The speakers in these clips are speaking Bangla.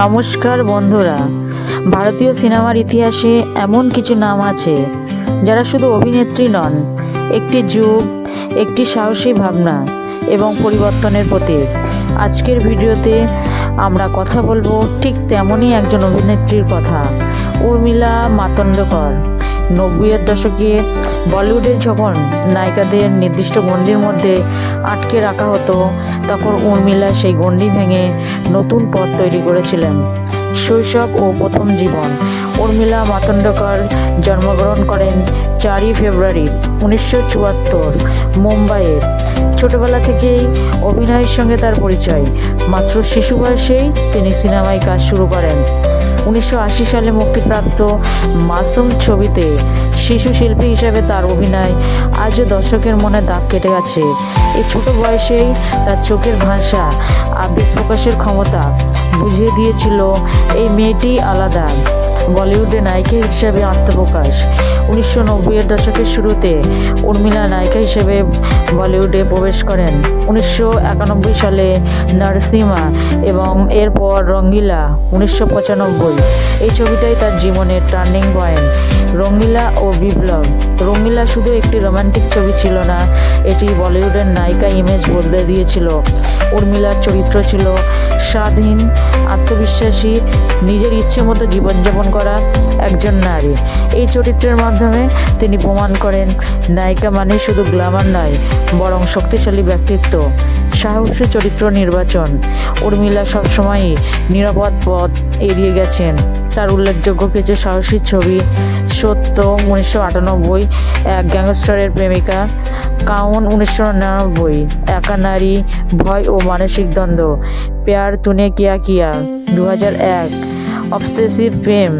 নমস্কার বন্ধুরা। ভারতীয় সিনেমার ইতিহাসে এমন কিছু নাম আছে, যারা শুধু অভিনেত্রী নন, একটি যুগ, একটি সাহসী ভাবনা এবং পরিবর্তনের প্রতীক। আজকের ভিডিওতে আমরা কথা বলব ঠিক তেমনই একজন অভিনেত্রীর কথা, উর্মিলা মাতন্ডকর নব্বইয়ের দশকে বলিউডের যখন নায়িকাদের নির্দিষ্ট গণ্ডির মধ্যে আটকে রাখা হতো, তখন উর্মিলা সেই গণ্ডি ভেঙে নতুন পথ তৈরি করেছিলেন। শৈশব ও প্রথম জীবন। উর্মিলা মাতন্ডকর জন্মগ্রহণ করেন চারই ফেব্রুয়ারি, উনিশশো চুয়াত্তর, মুম্বাইয়ে। ছোটবেলা থেকেই অভিনয়ের সঙ্গে তার পরিচয়। মাত্র শিশু বয়সেই তিনি সিনেমায় কাজ শুরু করেন। উনিশশো আশি সালে মুক্তিপ্রাপ্ত মাসুম ছবিতে শিশু শিল্পী হিসেবে তার অভিনয় আজও দর্শকের মনে দাগ কেটে গেছে। এই ছোট বয়সেই তার চোখের ভাষা, আবেগ প্রকাশের ক্ষমতা বুঝিয়ে দিয়েছিল এই মেয়েটি আলাদা। বলিউডে নায়িকা হিসেবে আত্মপ্রকাশ। উনিশশো নব্বইয়ের দশকের শুরুতে উর্মিলা নায়িকা হিসেবে বলিউডে প্রবেশ করেন। উনিশশো একানব্বই সালে নারসিমা এবং এরপর রঙ্গিলা, উনিশশো পঁচানব্বই। এই ছবিটাই তার জীবনের টার্নিং পয়েন্ট। রঙ্গিলা ও বিপ্লব। রঙ্গিলা শুধু একটি রোমান্টিক ছবি ছিল না, এটি বলিউডের নায়িকা ইমেজ বদলে দিয়েছিল। উর্মিলার চরিত্র ছিল স্বাধীন, আত্মবিশ্বাসী, নিজের ইচ্ছে মতো জীবনযাপন করা একজন নারী। এই চরিত্রের মাধ্যমে তিনি প্রমাণ করেন, নায়িকা মানে শুধু গ্ল্যামার নয়, বরং শক্তিশালী ব্যক্তিত্ব। সাহসী চরিত্র নির্বাচন। উর্মিলা সবসময়ই নিরাপদ পথ এড়িয়ে গেছেন। তার উল্লেখযোগ্য কিছু সাহসী ছবি, সত্য উনিশশো আটানব্বই, এক গ্যাংস্টারের প্রেমিকা, কাউন উনিশশো নিরানব্বই, একা নারী, ভয় ও মানসিক দ্বন্দ্ব, প্যার তুনে কিয়া কিয়া দু হাজার এক, অবসেসিভ প্রেম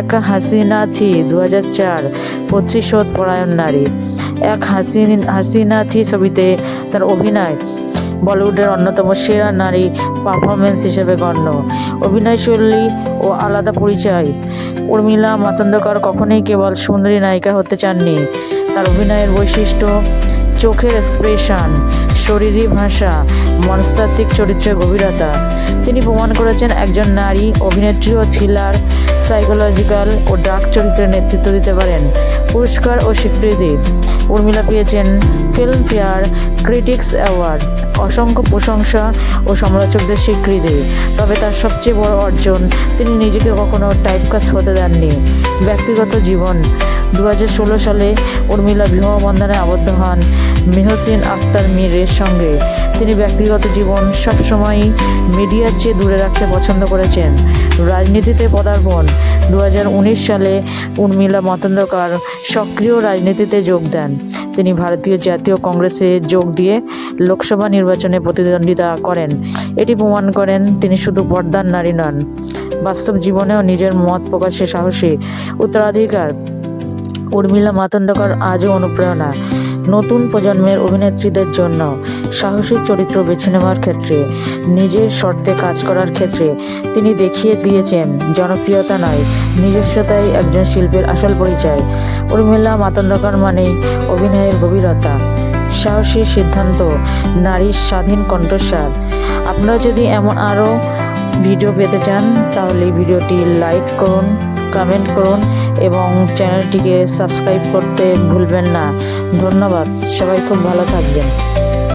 এক হাসিনা থি দু হাজার চার প্রতিশোধ পরায়ণ নারী। এক হাসিন, হাসিনা থি ছবিতে তার অভিনয় বলিউডের অন্যতম সেরা নারী পারফরমেন্স হিসেবে গণ্য। অভিনয়শৈলী ও আলাদা পরিচয়। উর্মিলা মাতন্ডকর কখনোই কেবল সুন্দরী নায়িকা হতে চাননি। তার অভিনয়ের বৈশিষ্ট্য, চোখের এক্সপ্রেশন শরীরী ভাষা, মনস্তাত্ত্বিক চরিত্রের গভীরতা। তিনি প্রমাণ করেছেন একজন নারী অভিনেত্রী ও থ্রিলার সাইকোলজিক্যাল ও ডার্ক চরিত্রের নেতৃত্ব দিতে পারেন। পুরস্কার ও স্বীকৃতি। উর্মিলা পেয়েছেন ফিল্মফেয়ার ক্রিটিক্স অ্যাওয়ার্ড অসংখ্য প্রশংসা ও সমালোচকদের স্বীকৃতি, তবে তার সবচেয়ে বড় অর্জন তিনি নিজেকে কখনো টাইপকাস হতে দেননি। ব্যক্তিগত জীবন দু হাজার ষোলো সালে উর্মিলা বিবাহ বন্ধনে আবদ্ধ হন মেহসিন আক্তার মীরের সঙ্গে। তিনি ব্যক্তিগত জীবন সবসময়ই মিডিয়ার চেয়ে দূরে রাখতে পছন্দ করেছেন। রাজনীতিতে পদার্পণ দু হাজার উনিশ সালে উর্মিলা মাতন্ডকর সক্রিয় রাজনীতিতে যোগ দেন। তিনি ভারতীয় জাতীয় কংগ্রেসে যোগ দিয়ে লোকসভা নির্বাচনে প্রতিদ্বন্দ্বিতা করেন। এটি প্রমাণ করেন তিনি শুধু পর্দার নারী নন, বাস্তব জীবনেও নিজের মত প্রকাশে সাহসী। উত্তরাধিকার, উর্মিলা মাতন্ডকর আজও অনুপ্রেরণা, নতুন প্রজন্মের অভিনেত্রীদের জন্য। সাহসিক চরিত্র বেছে নেওয়ার ক্ষেত্রে, নিজের শর্তে কাজ করার ক্ষেত্রে তিনি দেখিয়ে দিয়েছেন, জনপ্রিয়তা নয়, নিজস্বতাই একজন শিল্পীর আসল পরিচয়। উর্মিলা মাতন্ডকর মানেই অভিনয়ের গভীরতা। সাহসী সিদ্ধান্ত নারীর স্বাধীন কণ্ঠস্বার। আপনারা যদি এমন আরও ভিডিও পেতে চান, তাহলে ভিডিওটি লাইক করুন, কমেন্ট করুন এবং চ্যানেলটিকে সাবস্ক্রাইব করতে ভুলবেন না। ধন্যবাদ, সবাই খুব ভালো থাকবেন।